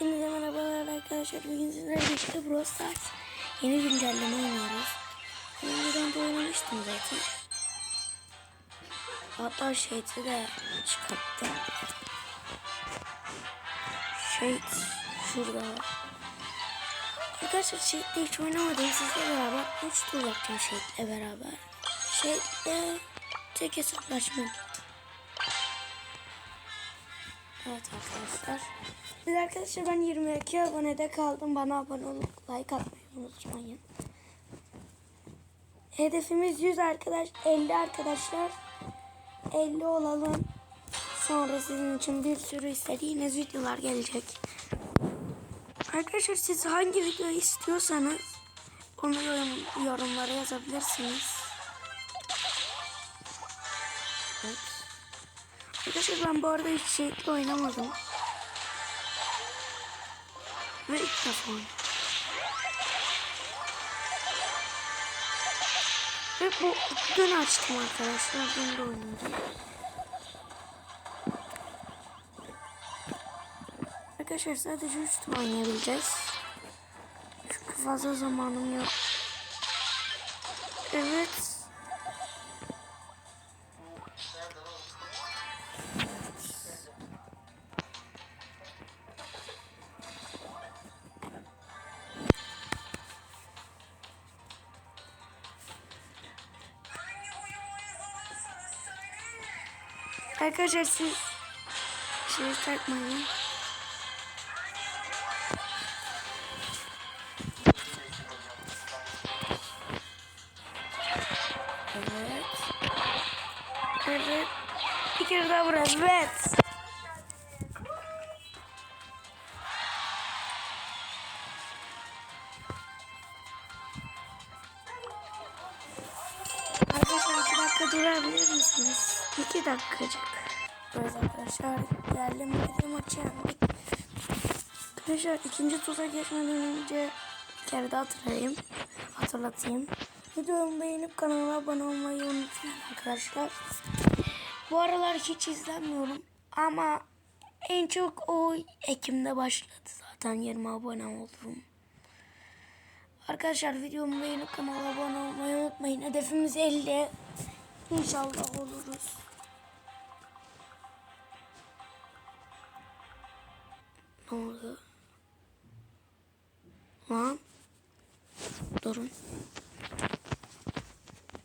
Hepinize merhabalar arkadaşlar. Bugün sizlerle birlikte Brawl Stars yeni güncelleme oynuyoruz. Önceden de oynamıştım zaten. Hatta Shade'i de çıkarttım. Shade şurada. Arkadaşlar Shade'le hiç oynamadım. Sizle beraber 3 tur yapacağım Shade'le beraber. Shade'le tek hesaplaşma. Evet arkadaşlar. De arkadaşlar ben 22 abonede kaldım. Bana abone olup like atmayı unutmayın. Hedefimiz 100 arkadaş, 50 arkadaşlar. 50 olalım. Sonra sizin için bir sürü istediğiniz videolar gelecek. Arkadaşlar siz hangi videoyu istiyorsanız onu yorum, yorumlara yazabilirsiniz. Evet. Arkadaşlar ben bu arada hiç şeyle oynamadım. Ve ilk defa oynadım. Ve bu dün açtım arkadaşlar. Dün de oynadım. Arkadaşlar sadece 3 tur oynayabileceğiz. Çünkü fazla zamanım yok. Evet. Arkadaşlar siz şey takmayın. Evet. Evet. Bir kere daha buraya. Evet. Durabilir misiniz? İki dakikacık. Evet arkadaşlar geldim bir maçı yendik. Arkadaşlar ikinci tura geçmeden önce bir kere daha hatırlayayım. Hatırlatayım. Videomu beğenip kanalıma abone olmayı unutmayın arkadaşlar. Bu aralar hiç izlenmiyorum ama en çok o Ekim'de başladı zaten 20 abone oldum. Arkadaşlar videomu beğenip kanala abone olmayı unutmayın. Hedefimiz 50. İnşallah oluruz. Ne oldu? Lan. Durun.